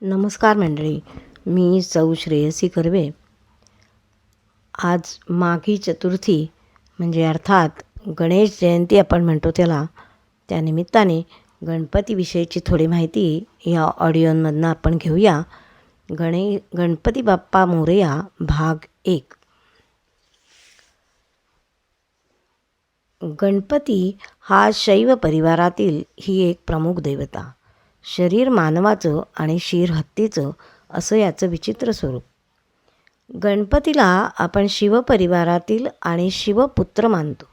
नमस्कार मंडळी मी सौ श्रेयसी कर्वे. आज माघी चतुर्थी म्हणजे अर्थात गणेश जयंती आपण म्हणतो त्याला. त्यानिमित्ताने गणपतीविषयीची थोडी माहिती या ऑडिओमधनं आपण घेऊया. गणे गणपती बाप्पा मोरया भाग एक. गणपती हा शैव परिवारातील ही एक प्रमुख देवता. शरीर मानवाचं आणि शिर हत्तीचं असं याचं विचित्र स्वरूप. गणपतीला आपण शिवपरिवारातील आणि शिवपुत्र मानतो.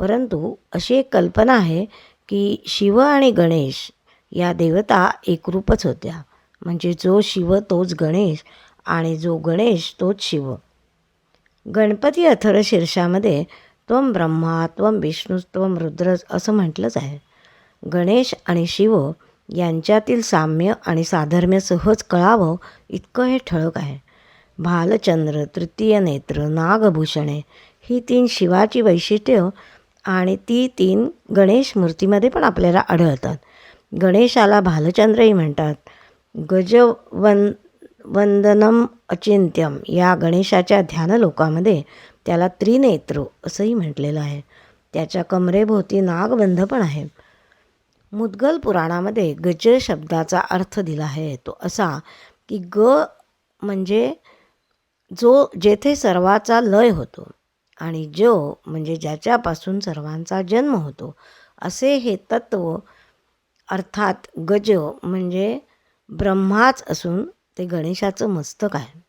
परंतु अशी एक कल्पना आहे की शिव आणि गणेश या देवता एकरूपच होत्या. म्हणजे जो शिव तोच गणेश आणि जो गणेश तोच शिव. गणपती अथर शीर्षामध्ये त्वम ब्रह्मा त्वम विष्णू त्वम रुद्र असं म्हटलंच आहे. गणेश आणि शिव यांच्यातील साम्य आणि साधर्म्य सहज कळावं इतकं हे ठळक आहे. भालचंद्र तृतीय नेत्र नागभूषणे ही तीन शिवाची वैशिष्ट्य आणि ती तीन गणेश मूर्तीमध्ये पण आपल्याला आढळतात. गणेशाला भालचंद्रही म्हणतात. गजवन वंदनम अचिंत्यम या गणेशाच्या ध्यानलोकामध्ये त्याला त्रिनेत्र असंही म्हटलेलं आहे. त्याच्या कमरेभोवती नागबंध पण आहे. मुद्गल पुराणामध्ये गज शब्दाचा अर्थ दिला आहे तो असा की ग म्हणजे जो जेथे सर्वाचा लय होतो आणि जो म्हणजे ज्याच्यापासून सर्वांचा जन्म होतो असे हे तत्व अर्थात गज म्हणजे ब्रह्माच असून ते गणेशाचं मस्तक आहे.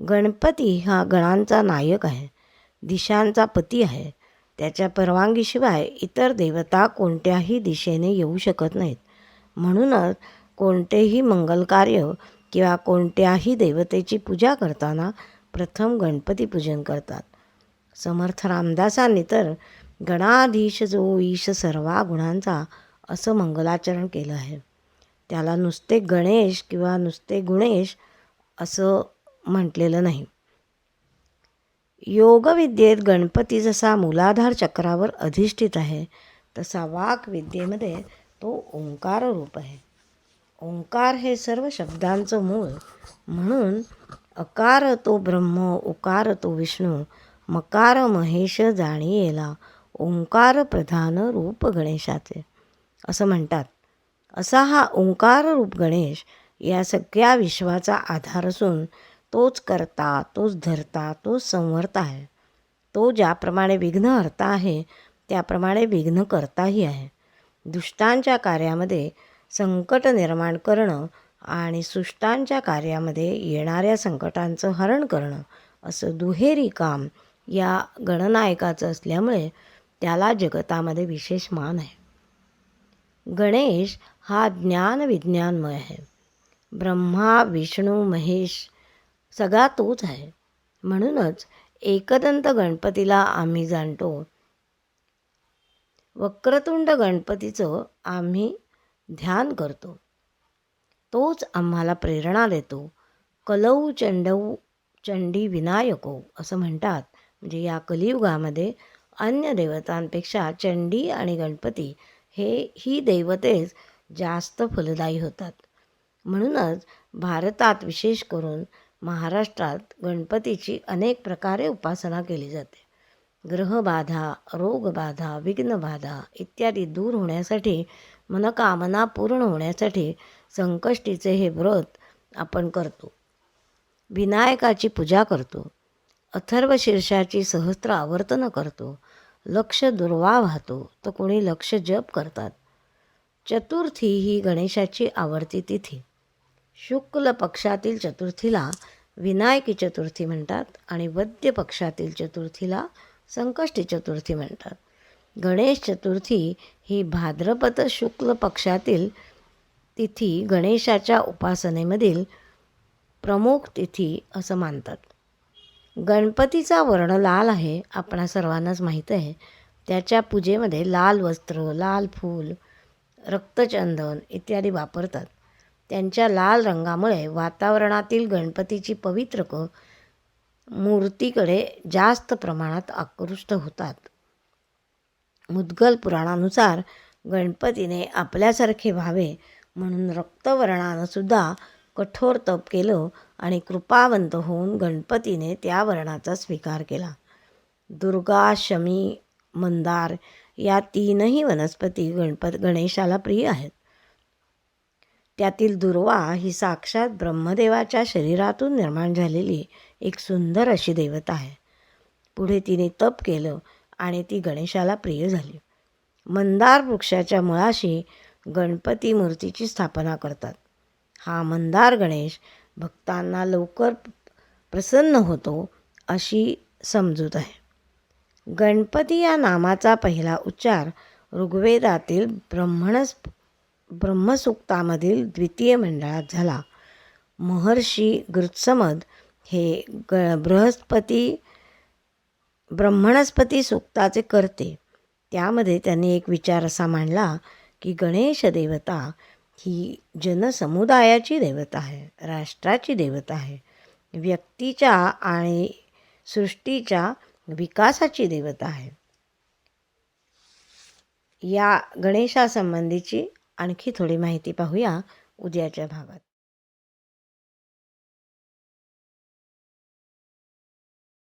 गणपती हा गणांचा नायक आहे दिशांचा पती आहे त्याच्या परवानगीशिवाय इतर देवता कोणत्याही दिशेने येऊ शकत नाहीत. म्हणूनच कोणतेही मंगलकार्य किंवा कोणत्याही देवतेची पूजा करताना प्रथम गणपती पूजन करतात. समर्थ रामदासांनी तर गणाधीश जो ईश सर्वा गुणांचा असं मंगलाचरण केलं आहे. त्याला नुसते गणेश किंवा नुसते गुणेश असं म्हटलेलं नाही. योगविद्येत गणपती जसा मूलाधार चक्रावर अधिष्ठित आहे तसा वाकविद्येमध्ये तो ओंकार रूप आहे. ओंकार हे सर्व शब्दांचं मूळ म्हणून अकार तो ब्रह्म उकार तो विष्णू मकार महेश जाणीयेला ओंकार प्रधान रूप गणेशाचे. असं म्हणतात. असा हा ओंकार रूप गणेश या सगळ्या विश्वाचा आधार असून तोच करता तोच धरता तोच संवरता आहे. तो ज्याप्रमाणे विघ्न हरता आहे त्याप्रमाणे विघ्न करताही आहे. दुष्टांच्या कार्यामध्ये संकट निर्माण करणं आणि सुष्टांच्या कार्यामध्ये येणाऱ्या संकटांचं हरण करणं असं दुहेरी काम या गणनायकाचं असल्यामुळे त्याला जगतामध्ये विशेष मान आहे. गणेश हा ज्ञान विज्ञानमय आहे. ब्रह्मा विष्णू महेश सगळा तोच आहे. म्हणूनच एकदंत गणपतीला आम्ही जाणतो. वक्रतुंड गणपतीचं आम्ही ध्यान करतो. तोच आम्हाला प्रेरणा देतो. कलऊ चंडऊ चंडी विनायको असं म्हणतात. म्हणजे या कलियुगामध्ये अन्य देवतांपेक्षा चंडी आणि गणपती हे ही दैवतेच जास्त फलदायी होतात. म्हणूनच भारतात विशेष करून महाराष्ट्रात गणपतीची अनेक प्रकारे उपासना केली जाते. ग्रहबाधा रोगबाधा विघ्नबाधा इत्यादी दूर होण्यासाठी मनकामना पूर्ण होण्यासाठी संकष्टीचे हे व्रत आपण करतो. विनायकाची पूजा करतो. अथर्व शीर्षाची सहस्त्र आवर्तनं करतो. लक्ष दुर्वा वाहतो तर कोणी लक्ष जप करतात. चतुर्थी ही गणेशाची आवडती तिथी. शुक्ल पक्षातील चतुर्थीला विनायकी चतुर्थी म्हणतात आणि वद्य पक्षातील चतुर्थीला संकष्टी चतुर्थी म्हणतात. गणेश चतुर्थी ही भाद्रपद शुक्ल पक्षातील तिथी गणेशाच्या उपासनेमधील प्रमुख तिथी असं मानतात. गणपतीचा वर्ण लाल आहे आपणा सर्वांनाच माहीत आहे. त्याच्या पूजेमध्ये लाल वस्त्र लाल फूल रक्तचंदन इत्यादी वापरतात. त्यांच्या लाल रंगामुळे वातावरणातील गणपतीची पवित्र क मूर्तीकडे जास्त प्रमाणात आकृष्ट होतात. मुद्गल पुराणानुसार गणपतीने आपल्यासारखे व्हावे म्हणून रक्तवर्णानं सुद्धा कठोर तप केलं आणि कृपावंत होऊन गणपतीने त्या वर्णाचा स्वीकार केला. दुर्गा शमी मंदार या तीनही वनस्पती गणपत गणेशाला प्रिय आहेत. त्यातील दुर्वा ही साक्षात ब्रह्मदेवाच्या शरीरातून निर्माण झालेली एक सुंदर अशी देवता आहे. पुढे तिने तप केलं आणि ती गणेशाला प्रिय झाली. मंदार वृक्षाच्या मुळाशी गणपती मूर्तीची स्थापना करतात. हा मंदार गणेश भक्तांना लवकर प्रसन्न होतो अशी समजूत आहे. गणपती या नामाचा पहिला उच्चार ऋग्वेदातील ब्रह्मणस ब्रह्मसूक्तामधील द्वितीय मंडळात झाला. महर्षी गृत्समद हे ग बृहस्पती ब्रह्मणस्पती सूक्ताचे करते. त्यामध्ये त्यांनी एक विचार असा मांडला की गणेश देवता ही जनसमुदायाची देवता आहे राष्ट्राची देवता आहे व्यक्तीच्या आणि सृष्टीच्या विकासाची देवता आहे. या गणेशासंबंधीची आणखी थोडी माहिती पाहूया उद्याच्या भागात.